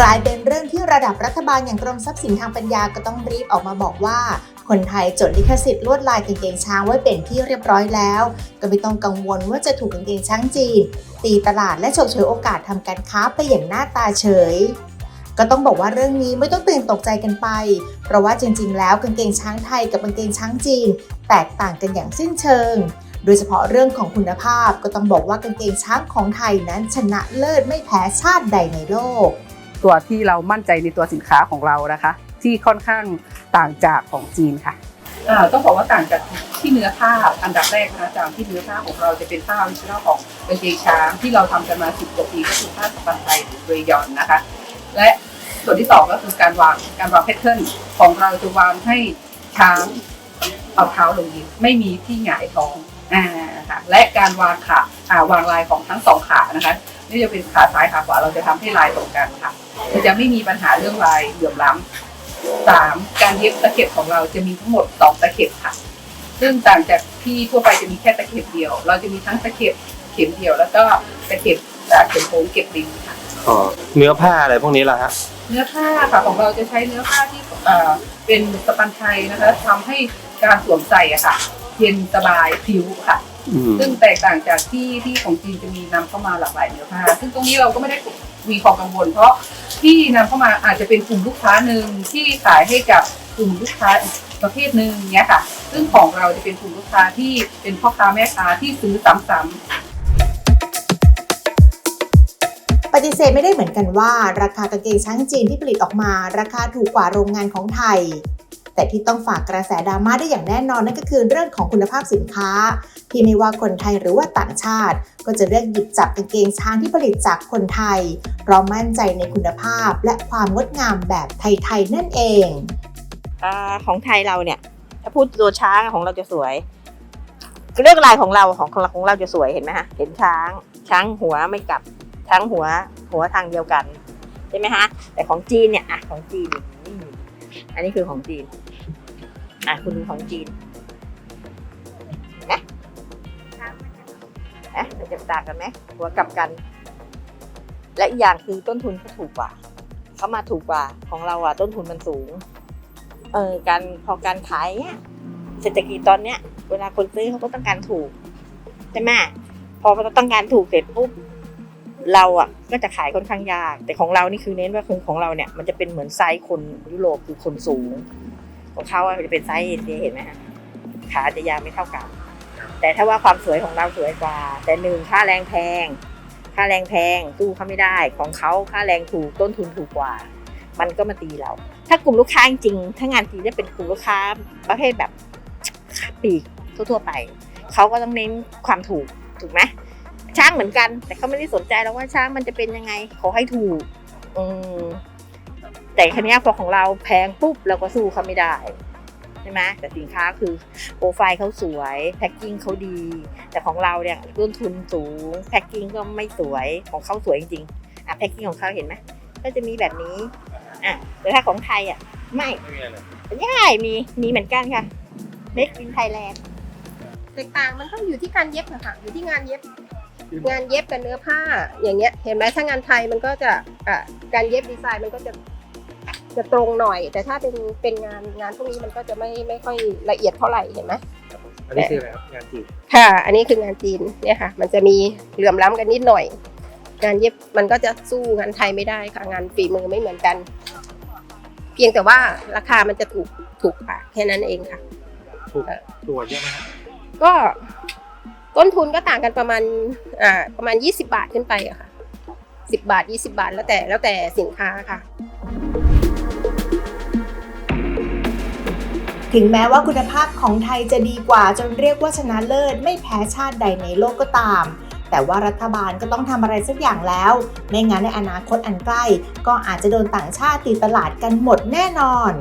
กลายเป็นเรื่องที่ระดับรัฐบาลอย่างกรมทรัพย์สินทางปัญญาก็ต้องรีบออกมาบอกว่า คนไทยจดลิขสิทธิ์ลวดลายกางเกงช้างไว้เป็นที่เรียบร้อยแล้ว ก็ไม่ต้องกังวลว่าจะถูกกางเกงช้างจีน ตีตลาดและฉกฉวยโอกาสทำการค้าไปอย่างหน้าตาเฉย ก็ต้องบอกว่าเรื่องนี้ไม่ต้องตื่นตกใจกันไป เพราะว่าจริง ๆ แล้วกางเกงช้างไทยกับกางเกงช้างจีน แตกต่างกันอย่างสิ้นเชิง โดยเฉพาะเรื่องของคุณภาพก็ต้องบอกว่ากางเกงช้างของไทยนั้นชนะเลิศไม่แพ้ชาติใดในโลก ตัวที่เรามั่นใจในตัวสินค้าของเรานะคะ ที่ค่อนข้างต่างจากของจีนค่ะต้องบอกว่าต่างจากที่เนื้อผ้าอันดับแรกนะคะจากที่เนื้อผ้าของเราจะเป็นผ้าออริจินลของกางเกงช้างที่เราทำกันมาสิบกว่าปีก็คือผ้าสปันไทยหรือเรยอนนะคะ และส่วนที่สองก็คือการวางการวางแพทเทิร์นของเราจะวางให้ช้างเอาเท้าลงดินไม่มีที่หงายท้องอ่าค่ะและการวางขาอ่าวางลายของทั้งสองขานะคะ นี่จะเป็นขาซ้ายขาขวาเราจะทำให้ลายตรงกันค่ะ เราจะไม่มีปัญหาเรื่องลายเหลื่อมล้ำสามการเย็บตะเข็บของเราจะมีทั้งหมดสองตะเข็บค่ะ ซึ่งต่างจากที่ทั่วไปจะมีแค่ตะเข็บเดียว เราจะมีทั้งตะเข็บเข็มเดียว แล้วก็ตะเข็บแบบเข็มโค้งเก็บดินค่ะอ๋อเนื้อผ้าอะไรพวกนี้ล่ะฮะเนื้อผ้าค่ะของเราจะใช้เนื้อผ้าที่เอ่อเป็นสปันไทยนะคะทำให้การสวมใส่อะค่ะเย็นสบายผิวค่ะอืมซึ่งแตกต่างจากที่ที่ของจีนจะมีนำเข้ามาหลากหลายเนื้อผ้าซึ่งตรงนี้เราก็ไม่ได้ มีความกังวล เพราะที่นำเข้ามาอาจจะเป็นกลุ่มลูกค้าหนึ่งที่ขายให้กับกลุ่มลูกค้าอีกประเภทหนึ่งเนี้ยค่ะ ซึ่งของเราจะเป็นกลุ่มลูกค้าที่เป็นพ่อค้าแม่ค้าที่ซื้อซ้ำๆปฏิเสธไม่ได้เหมือนกันว่า ราคากางเกงช้างจีนที่ผลิตออกมา ราคาถูกกว่าโรงงานของไทย แต่ที่ต้องฝากกระแสดราม่าได้อย่างแน่นอนนั่นก็คือเรื่องของคุณภาพสินค้า ที่ไม่ว่าคนไทยหรือว่าต่างชาติ ก็จะเลือกหยิบจับกางเกงช้างที่ผลิตจากคนไทยเพราะมั่นใจในคุณภาพและความงดงามแบบไทยๆนั่นเองอของไทยเราเนี่ยถ้าพูดตัวช้างของเราจะสวยเรื่องลายของเราของของเราของเราจะสวยเห็นไหมฮะเห็นช้าง ช้างหัวไม่กลับช้างหัวหัวทางเดียวกันใช่ไหมฮะแต่ของจีนเนี่ยอะของจีนนี่ อันนี้คือของจีน อะคุณดูของจีนเห็นไหมเอ๊ะมันจะต่างกันไหมหัวกลับกัน และอีกอย่างคือต้นทุนเขาถูกกว่าเขามาถูกกว่าของเราอะ ต้นทุนมันสูง เออการพอการขายเนี่ยเศรษฐกิจตอนเนี้ย เวลาคนซื้อเขาก็ต้องการถูกใช่ไหมพอเราต้องการถูกเสร็จปุ๊บ เราอะก็จะขายค่อนข้างยาก แต่ของเรานี่คือเน้นว่าคือของเราเนี่ยมันจะเป็นเหมือนไซส์คนยุโรปคือคนสูง ของเขาอะจะเป็นไซส์เอเชียเห็นไหมฮะขาจะยาวไม่เท่ากัน แต่ถ้าว่าความสวยของเราสวยกว่า แต่หนึ่งค่าแรงแพง ค่าแรงแพงสู้เขาไม่ได้ของเขาค่าแรงถูกต้นทุนถูกกว่า มันก็มาตีเรา ถ้ากลุ่มลูกค้าจริงๆถ้างานจีนจะเป็นกลุ่มลูกค้าประเภทแบบปีกทั่วๆไปเขาก็ต้องเน้นความถูกถูกไหม ช้างเหมือนกัน แต่เขาไม่ได้สนใจแล้วว่าช้างมันจะเป็นยังไงขอให้ถูก อืมแต่คันนี้พอของเราแพงปุ๊บเราก็สู้เขาไม่ได้ใช่ไหมแต่สินค้าคือโปรไฟล์เขาสวยแพ็คกิ้งเขาดี แต่ของเราเนี่ยต้นทุนสูงแพ็คกิ้งก็ไม่สวยของเขาสวยจริงๆอะแพ็คกิ้งของเขาเห็นไหมก็จะมีแบบนี้อะแต่ถ้าของไทยอะไม่ไม่มีอะไรใช่มีมีเหมือนกันค่ะ Make in Thailand แตกต่างมันก็อยู่ที่การเย็บค่ะอยู่ที่งานเย็บ งานเย็บกับเนื้อผ้าอย่างเงี้ย เห็นไหมถ้างานไทยมันก็จะอะการเย็บดีไซน์มันก็จะจะตรงหน่อย แต่ถ้าเป็นเป็นงานงานพวกนี้มันก็จะไม่ไม่ค่อยละเอียดเท่าไหร่เห็นไหมอันนี้คืออะไรครับงานจีนค่ะ อันนี้คืองานจีนเนี่ยค่ะ มันจะมีเหลื่อมล้ำกันนิดหน่อย งานเย็บมันก็จะสู้งานไทยไม่ได้ค่ะ งานฝีมือไม่เหมือนกัน เพียงแต่ว่าราคามันจะถูกถูกกว่าแค่นั้นเองค่ะ ถูกตัวเยอะไหมฮะก็ ต้นทุนก็ต่างกันประมาณอ่าประมาณ 20 บาทขึ้นไปอะค่ะ 10 บาท 20 บาทแล้วแต่แล้วแต่สินค้าค่ะ ถึงแม้ว่าคุณภาพของไทยจะดีกว่าจนเรียกว่าชนะเลิศไม่แพ้ชาติใดในโลกก็ตาม แต่ว่ารัฐบาลก็ต้องทำอะไรสักอย่างแล้ว ไม่งั้นในอนาคตอันใกล้ ก็อาจจะโดนต่างชาติตีตลาดกันหมดแน่นอน